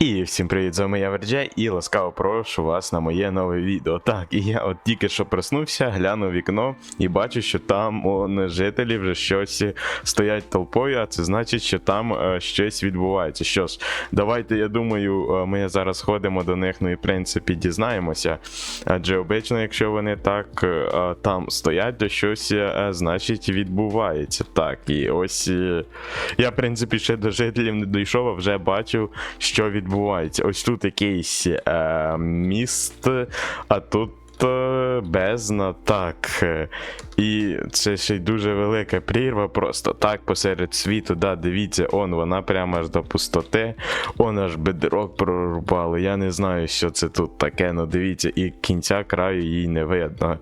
І всім привіт, з вами я Верджей і ласкаво прошу вас на моє нове відео. Так, і я от тільки що проснувся, гляну в вікно і бачу, що там он, жителі вже щось стоять толпою, а це значить, що там е, щось відбувається. Що ж, давайте, я думаю, е, ми зараз ходимо до них, ну і в принципі дізнаємося. Адже обично, якщо вони так е, там стоять, то щось е, значить відбувається. Так, і ось е, я, в принципі, ще до жителів не дійшов, а вже бачив, що відбувається. Ось тут якийсь е, міст, а тут. Бездна, так. е, І це ще й дуже велика прірва, просто так посеред світу. Да, дивіться, он вона прямо аж до пустоти. Он аж бедрок прорубали. Я не знаю, що це тут таке. Ну дивіться, і кінця краю їй не видно.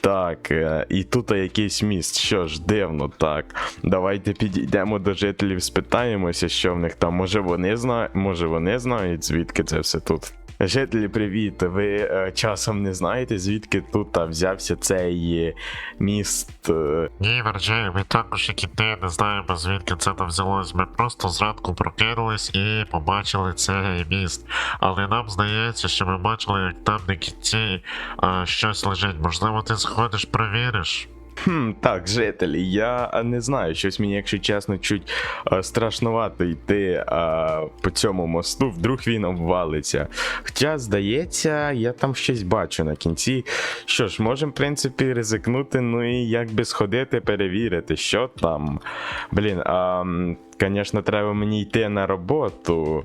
Так, е, і тут якийсь міст. Що ж, дивно, так. Давайте підійдемо до жителів, спитаємося, що в них там. Може вони знають, може вони знають, звідки це все тут. Жителі, привіт! Ви е, часом не знаєте, звідки тут а, взявся цей е, міст? е? Ні, Верджей, ми також як і ти не знаємо звідки це там взялось. Ми просто зранку прокинулись і побачили цей міст. Але нам здається, що ми бачили, як там на кінці а, щось лежить. Можливо, ти сходиш, провіриш. Хм, так, жителі, я не знаю, щось мені, якщо чесно, чуть страшнувато йти а, по цьому мосту, вдруг він обвалиться. Хоча, здається, я там щось бачу на кінці. Що ж, можемо, в принципі, ризикнути, ну і якби сходити, перевірити, що там. Блін, а. Звісно, треба мені йти на роботу.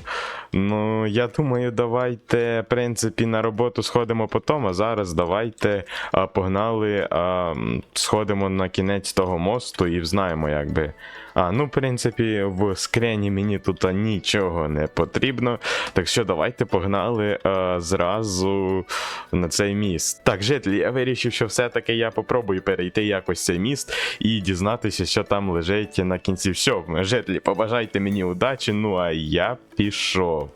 Ну, я думаю, давайте, в принципі, на роботу сходимо потім, а зараз давайте а, погнали, а, сходимо на кінець того мосту і взнаємо, якби. А, ну, в принципі, в скрені мені тут нічого не потрібно. Так що давайте погнали а, зразу на цей міст. Так, жителі, я вирішив, що все-таки я попробую перейти якось цей міст і дізнатися, що там лежить на кінці. Все, жителі, побажайте мені удачі, ну а я пішов.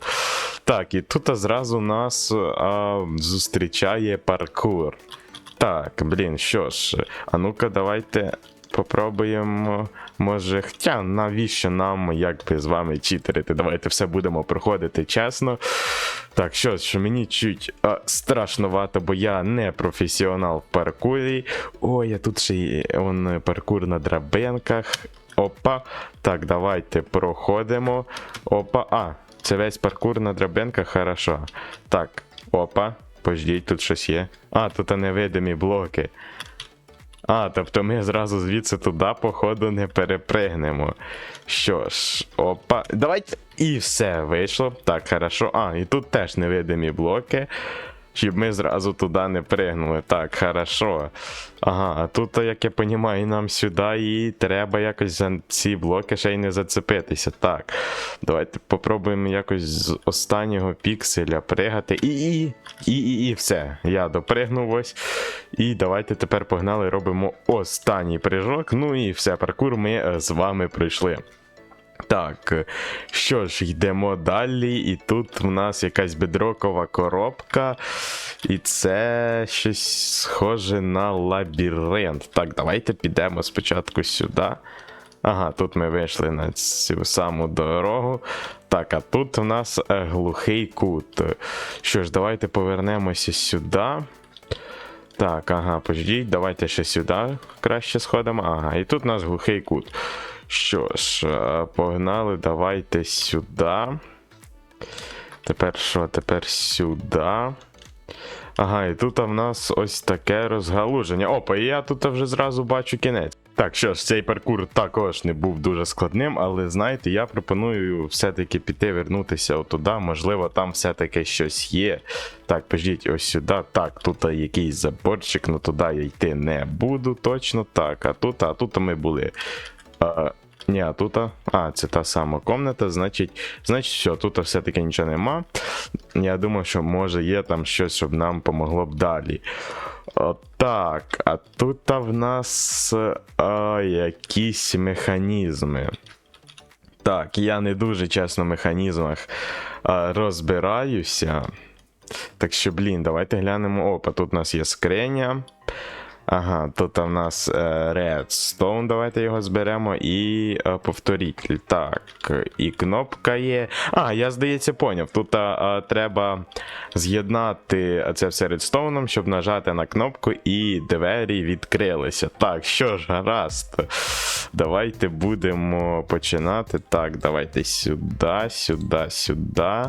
Так, і тут зразу нас а, зустрічає паркур. Так, блін, що ж, а ну-ка, давайте попробуємо. Може, хоча навіщо нам якби з вами читерити? Давайте все будемо проходити чесно. Так, що ж, мені чуть а, страшновато, бо я не професіонал в паркурі. Ой, а тут ще он, паркур на драбинках. Опа. Так, давайте проходимо. Опа. А, це весь паркур на драбинках, хорошо. Так, опа. Пождіть, тут щось є. А, тут невидимі блоки. А, тобто ми зразу звідси туди, походу, не перепригнемо. Що ж, опа. Давайте. І все вийшло. Так, хорошо. А, і тут теж невидимі блоки. Щоб ми зразу туди не пригнули. Так, хорошо. Ага, а тут, як я розумію, нам сюди і треба якось за ці блоки ще й не зацепитися. Так. Давайте попробуємо якось з останнього пікселя пригати. І, і, і, і, і все. Я допригнув ось. І давайте тепер погнали, робимо останній прыжок. Ну і все, паркур ми е, з вами пройшли. Так, що ж, йдемо далі, і тут в нас якась бедрокова коробка, і це щось схоже на лабіринт. Так, давайте підемо спочатку сюди. Ага, тут ми вийшли на цю саму дорогу. Так, а тут у нас е, глухий кут. Що ж, давайте повернемося сюди. Так, ага, пождіть, давайте ще сюди краще сходимо. Ага, і тут у нас глухий кут. Що ж, е, погнали, давайте сюди. Тепер що? Тепер сюди. Ага, і тут в нас ось таке розгалуження. Опа, і я тут вже зразу бачу кінець. Так, що ж, цей паркур також не був дуже складним, але знаєте, я пропоную все-таки піти вернутися отуди. Можливо, там все-таки щось є. Так, пождіть, ось сюди. Так, тут якийсь заборчик, ну туди я йти не буду, точно так. А тут, а тут ми були. А, ні, а тут. А, це та сама комната, значить, значить, все, тут все-таки нічого нема. Я думав, що може є там щось, щоб нам помогло б далі. О, так, а тут в нас а, якісь механізми. Так, я не дуже чесно в механізмах а, розбираюся. Так що, блін, давайте глянемо. Опа, тут у нас є скриня. Ага, тут в нас е, Redstone, давайте його зберемо і е, повторитель. Так, і кнопка є. А, я здається, поняв. Тут е, е, треба з'єднати це все редстоуном, щоб нажати на кнопку і двері відкрилися. Так, що ж, гаразд. Давайте будемо починати. Так, давайте сюди, сюди, сюди.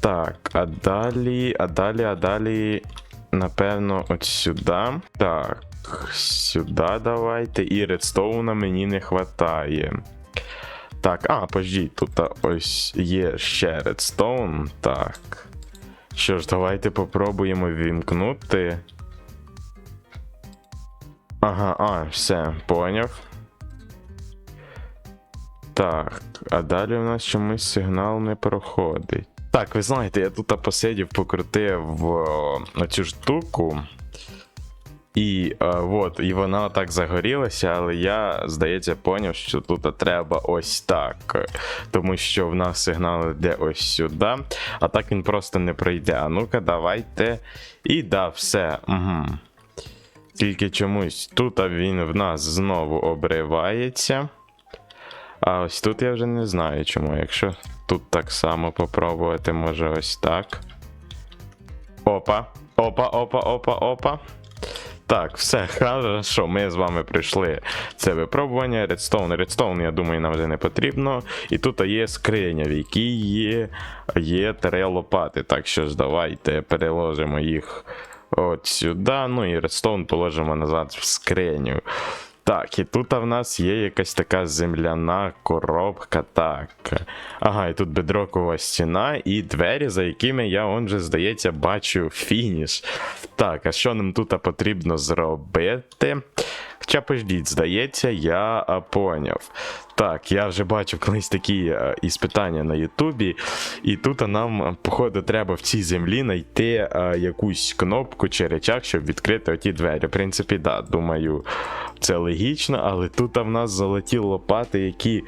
Так, а далі, а далі, а далі. Напевно, от сюди. Так, сюди давайте. І редстоуна мені не вистачає. Так, а, пождіть, тут ось є ще редстоун. Так. Що ж, давайте попробуємо вімкнути. Ага, а, все, поняв. Так, а далі у нас чомусь сигнал не проходить. Так, ви знаєте, я тут посидів, покрутив о, цю штуку. І е, от, і вона так загорілася, але я, здається, поняв, що тут треба ось так. Тому що в нас сигнал йде ось сюди, а так він просто не пройде. А ну-ка, давайте. І да, все. Угу. Тільки чомусь тут він в нас знову обривається. А ось тут я вже не знаю чому. Якщо тут так само попробувати, може ось так. Опа, опа, опа, опа, опа. Так, все, хорошо, ми з вами пройшли це випробування. Редстоун. Редстоун, я думаю, нам вже не потрібно. І тут є скриня, в якій є, є три лопати. Так що ж, давайте переложимо їх от сюди. Ну і редстоун положимо назад в скриню. Так, і тут в нас є якась така земляна коробка. Так. Ага, і тут бедрокова стіна і двері, за якими я, он же, здається, бачу фініш. Так, а що нам тут потрібно зробити? Хоча пождіть, здається, я поняв. Так, я вже бачив колись такі іспитання на Ютубі, і тут нам, походу, треба в цій землі знайти якусь кнопку чи речах, щоб відкрити оті двері. В принципі, да, думаю, це логічно, але тут в нас золоті лопати, які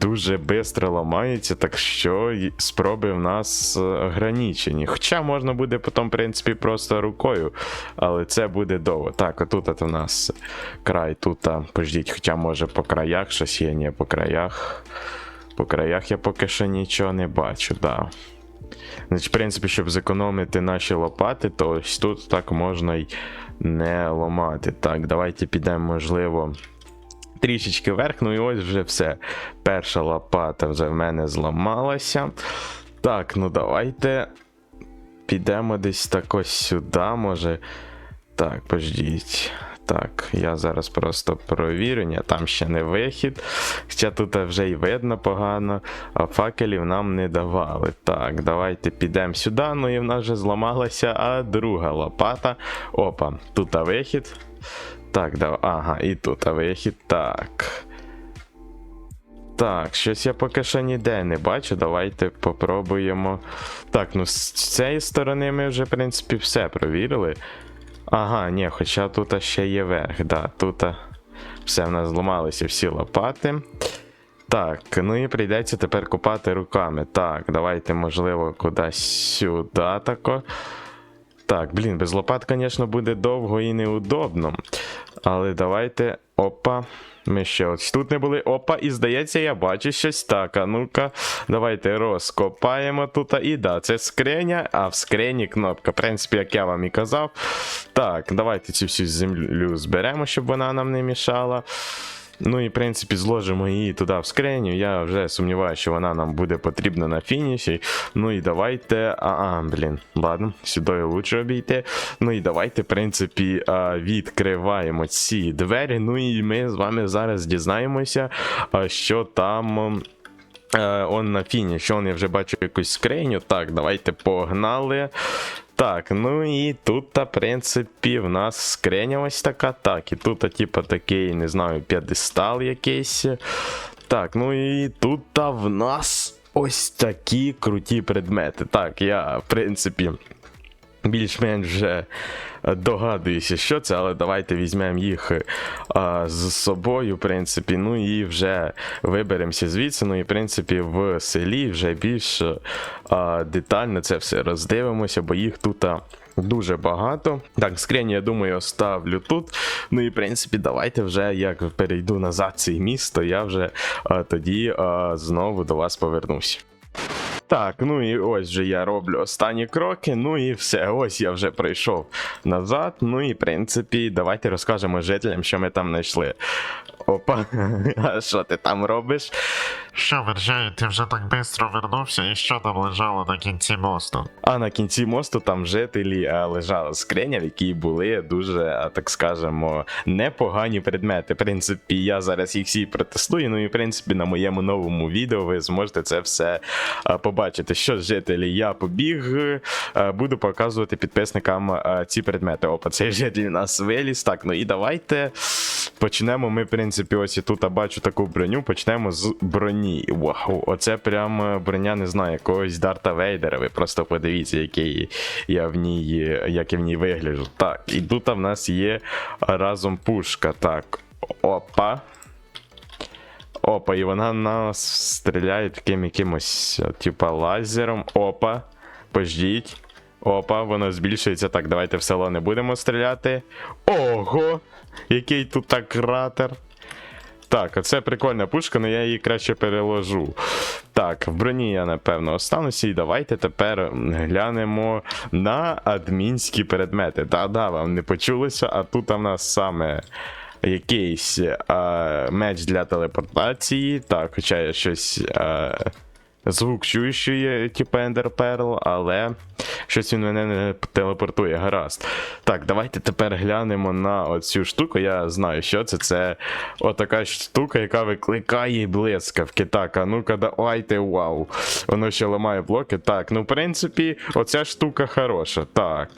дуже швидко ламаються, так що спроби в нас е, ограничені. Хоча можна буде потім, в принципі, просто рукою, але це буде довго. Так, отут от у нас край, тут, пождіть, хоча може по краях щось є, ні, по краях. По краях я поки що нічого не бачу, да. Значить, в принципі, щоб зекономити наші лопати, то ось тут так можна й не ламати. Так, давайте підемо, можливо, трішечки вверх, ну і ось вже все. Перша лопата вже в мене зламалася. Так, ну давайте підемо десь так ось сюди, може. Так, пождіть. Так, я зараз просто провірю, там ще не вихід. Хоча тут вже й видно погано, а факелів нам не давали. Так, давайте підемо сюди. Ну і в нас вже зламалася, а друга лопата. Опа, тут вихід. Так, да, ага, і тут вихід. Так. Так, щось я поки що ніде не бачу. Давайте попробуємо. Так, ну з цієї сторони ми вже, в принципі, все провірили. Ага, ні, хоча тут ще є верх, да, тут все в нас зламалися всі лопати. Так, ну і прийдеться тепер купати руками. Так, давайте, можливо, кудись сюди тако. Так, блін, без лопат, звісно, буде довго і неудобно. Але давайте. Опа. Ми ще ось тут не були. Опа, і здається, я бачу щось так. А ну-ка, давайте розкопаємо тут. І да, це скриня, а в скрині кнопка. В принципі, як я вам і казав. Так, давайте цю всю землю зберемо, щоб вона нам не мішала. Ну і в принципі зложимо її туди в скриню. Я вже сумніваюся, що вона нам буде потрібна на фініші. Ну і давайте. А, а блін, ладно, сюди лучше обійти. Ну і давайте, в принципі, відкриваємо ці двері. Ну і ми з вами зараз дізнаємося, що там. Е, он на фініші, он я вже бачу якусь скриню. Так, давайте погнали. Так, ну і тут, в принципі, в нас скриня ось така. Так, і тут, типу, такий, не знаю, п'єдестал якийсь. Так, ну і тут в нас ось такі круті предмети. Так, я, в принципі. Більш-менш вже е, догадуюся, що це, але давайте візьмемо їх е, а, з собою, в принципі, ну і вже виберемося звідси. Ну і в принципі в селі вже більш е, а, детально це все роздивимося, бо їх тут. а, Дуже багато. Так, скриню, я думаю, оставлю тут. Ну і в принципі, давайте вже як перейду назад в це місто, я вже а, тоді а, знову до вас повернуся. Так, ну і ось вже я роблю останні кроки. Ну і все, ось я вже прийшов назад. Ну і в принципі, давайте розкажемо жителям, що ми там знайшли. Опа, а що ти там робиш? Що, Вержай, ти вже так швидко вернувся, і що там лежало на кінці мосту? А на кінці мосту там жителі а, лежала скриня, в якій були дуже, а, так скажемо, непогані предмети. В принципі, я зараз їх всі протестую. Ну і в принципі на моєму новому відео ви зможете це все а, побачити. Що жителі, я побіг, буду показувати підписникам ці предмети. Опа, цей житель у нас виліз. Так, ну і давайте почнемо. Ми, в принципі, ось і тут бачу таку броню. Почнемо з броні. Вау, оце прям е, броня, не знаю, якогось Дарта Вейдера. Ви просто подивіться, який я в ній, е, як я в ній вигляджу. Так, і тут в нас є разом пушка. Так. Опа. Опа, і вона нас стріляє таким якимось, е, типа, лазером. Опа. Пождіть. Опа, воно збільшується. Так, давайте в село не будемо стріляти. Ого! Який тут так кратер. Так, оце прикольна пушка, але я її краще переложу. Так, в броні я напевно остануся, і давайте тепер глянемо на адмінські предмети. Да-да, вам не почулося, а тут у нас саме якийсь а, меч для телепортації. Так, хоча я щось. А, Звук чую, що є, типу Ender Pearl, але щось він мене не телепортує, гаразд. Так, давайте тепер глянемо на оцю штуку. Я знаю, що це. Це отака штука, яка викликає блискавки. Так, а ну-ка, давайте, вау. Воно ще ламає блоки. Так, ну в принципі, оця штука хороша. Так.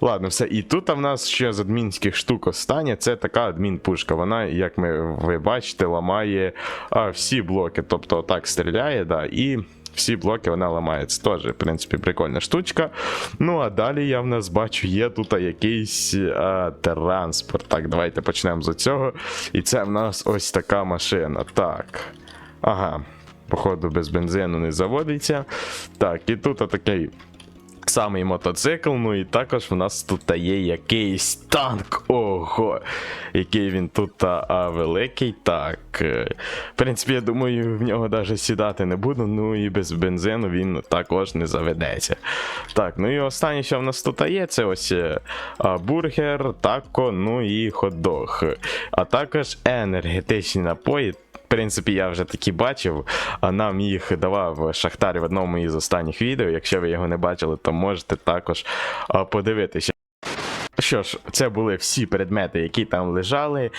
Ладно, все. І тут в нас ще з адмінських штук останнє. Це така адмінпушка. Вона, як ми ви бачите, ламає а, всі блоки. Тобто отак стріляє, да, і всі блоки вона ламається. Теж, в принципі, прикольна штучка. Ну, а далі я в нас бачу, є тут якийсь а, транспорт. Так, давайте почнемо з цього. І це в нас ось така машина. Так. Ага. Походу, без бензину не заводиться. Так, і тут такий самий мотоцикл. Ну і також в нас тут є якийсь танк. Ого! Який він тут а, а, великий. Так. е, В принципі, я думаю, в нього навіть сідати не буду. Ну і без бензину він також не заведеться. Так, ну і останнє, що в нас тут є, це ось е, а, бургер, тако, ну і хот-дог. А також енергетичні напої. Принципі, я вже такі бачив, а нам їх давав Шахтар в одному із останніх відео. Якщо ви його не бачили, то можете також подивитися. Що ж, це були всі предмети, які там лежали.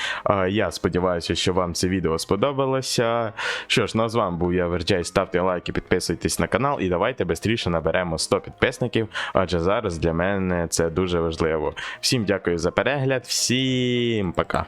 Я сподіваюся, що вам це відео сподобалося. Що ж, ну а з вами був я Верджей. Ставте лайки, підписуйтесь на канал і давайте швидше наберемо 100 підписників, адже зараз для мене це дуже важливо. Всім дякую за перегляд, всім пока.